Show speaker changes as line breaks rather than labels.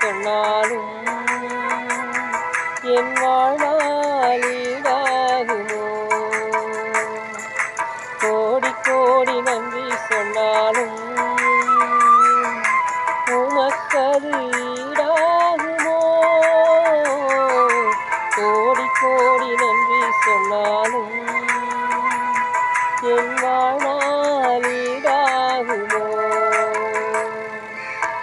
சொன்னாலும் என் வாழ்நாள் ஈடாகுமோ? கோடி கோடி நன்றி சொன்னாலும் உமக்கது நன்றி சொன்னாலும் என் வாழ்நாள்